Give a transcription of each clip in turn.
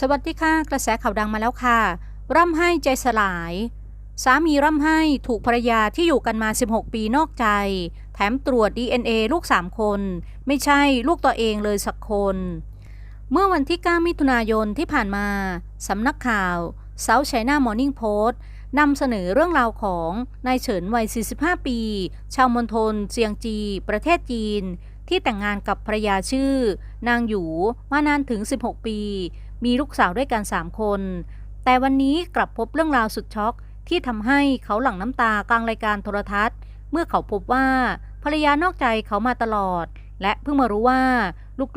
สวัสดีค่ะ กระแสข่าวดังมาแล้วค่ะ ร่ำไห้ใจสลาย สามีร่ำไห้ถูกภรรยาที่อยู่กันมา 16 ปีนอกใจ แถมตรวจ DNA ลูก 3 คน ไม่ใช่ลูกตัวเองเลยสักคน เมื่อวันที่ 9 มิถุนายนที่ผ่านมา สำนักข่าว South China Morning Post นำเสนอเรื่องราวของนายเฉินวัย 45 ปี ชาวมณฑลเจียงจี ประเทศจีน ที่แต่งงานกับภรยาชื่อ นางหยูมานานถึง 16 ปี มีลูกสาวด้วยกัน 3 คน แต่วันนี้กลับพบเรื่องราวสุดช็อกที่ทำให้เขาหลั่งน้ำตากลางรายการโทรทัศน์ เมื่อเขาพบว่าภรรยานอกใจเขามาตลอด และเพิ่งมารู้ว่า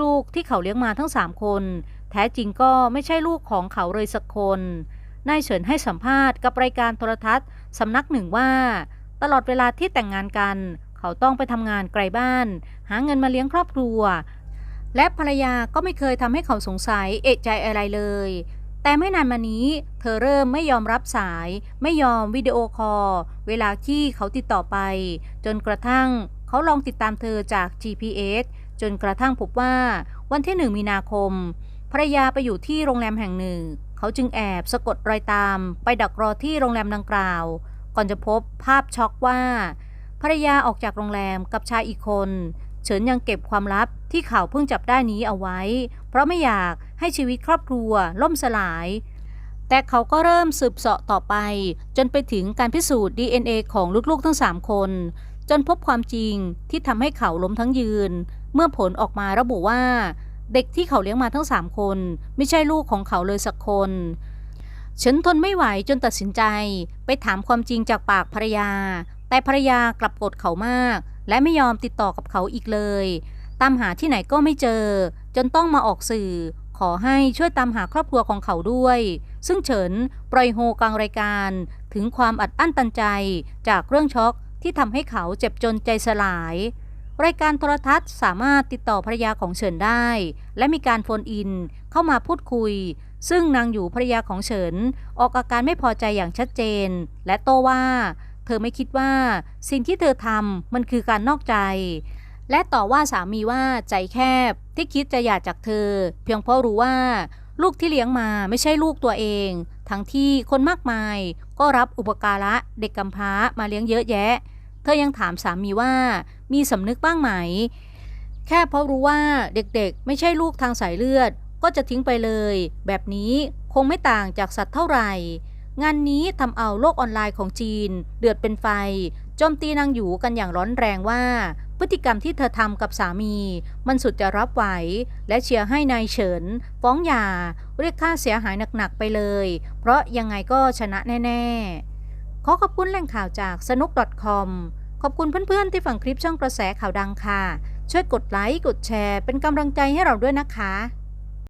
ลูกๆที่เขาเลี้ยงมาทั้ง 3 คน แท้จริงก็ไม่ใช่ลูกของเขาเลยสักคนนายเฉินให้สัมภาษณ์กับรายการโทรทัศน์สำนักหนึ่งว่า ตลอดเวลาที่แต่งงานกัน เขาต้องไปทำงานไกลบ้าน หาเงินมาเลี้ยงครอบครัว และภรรยาก็ไม่เคยทำให้เขาสงสัยเอะใจอะไรเลย แต่ไม่นานมานี้ เธอเริ่มไม่ยอมรับสาย ไม่ยอมวิดีโอคอลเวลาที่เขาติดต่อไป จนกระทั่งเขาลองติดตามเธอจาก GPS จนกระทั่งพบว่าวันที่หนึ่งมีนาคมภรรยาไปอยู่ที่โรงแรมแห่งหนึ่ง เขาจึงแอบสะกดรอยตาม ไปดักรอที่โรงแรมดังกล่าว ก่อนจะพบภาพช็อกว่า ภรรยาออกจากโรงแรมกับชายอีกคน เฉินยังเก็บความลับที่เขาเพิ่งจับได้นี้เอาไว้ เพราะไม่อยากให้ชีวิตครอบครัวล่มสลาย แต่เขาก็เริ่มสืบเสาะต่อไป จนไปถึงการพิสูจน์ DNA ของลูกๆทั้ง 3 คน จนพบความจริงที่ทำให้เขาล้มทั้งยืน เมื่อผลออกมาระบุว่า เด็กที่เขาเลี้ยงมาทั้ง 3 คน ไม่ใช่ลูกของเขาเลยสักคนฉันทนไม่ไหวจนตัดสินใจ ไปถามความจริงจากปากภรรยา แต่ภรรยากลับกดเขามาก และไม่ยอมติดต่อกับเขาอีกเลย ตามหาที่ไหนก็ไม่เจอ จนต้องมาออกสื่อ ขอให้ช่วยตามหาครอบครัวของเขาด้วย ซึ่งเฉินปล่อยโฮกลางรายการ ถึงความอัดอั้นตันใจจากเรื่องช็อกที่ทำให้เขาเจ็บจนใจสลาย รายการโทรทัศน์สามารถติดต่อภรรยาของเฉินได้ และมีการโฟนอินเข้ามาพูดคุย ซึ่งนางอยู่ภรรยาของเฉินออกอาการไม่พอใจอย่างชัดเจน และโต้ว่า เธอไม่คิดว่าสิ่งที่เธอทำมันคือการนอกใจ และต่อว่าสามีว่าใจแคบที่คิดจะหย่าจากเธอ เพียงเพราะรู้ว่าลูกที่เลี้ยงมาไม่ใช่ลูกตัวเอง ทั้งที่คนมากมายก็รับอุปการะเด็กกำพร้ามาเลี้ยงเยอะแยะ เธอยังถามสามีว่ามีสำนึกบ้างไหม แค่เพราะรู้ว่าเด็กๆ ไม่ใช่ลูกทางสายเลือด ก็จะทิ้งไปเลย แบบนี้คงไม่ต่างจากสัตว์เท่าไหร่ งานนี้ทำเอาโลกออนไลน์ของจีน เดือดเป็นไฟโจมตีนางอยู่กันอย่างร้อนแรงว่า พฤติกรรมที่เธอทำกับสามี มันสุดจะรับไหว และเชียร์ให้นายเฉิน ฟ้องหย่าเรียกค่าเสียหายหนัก ๆ ไปเลย เพราะยังไงก็ชนะแน่ ๆ ขอขอบคุณแหล่งข่าวจากสนุก .com ขอบคุณเพื่อนๆที่ฟังคลิปช่องกระแสข่าวดังค่ะ ช่วยกดไลค์กดแชร์ เป็นกำลังใจให้เราด้วยนะคะ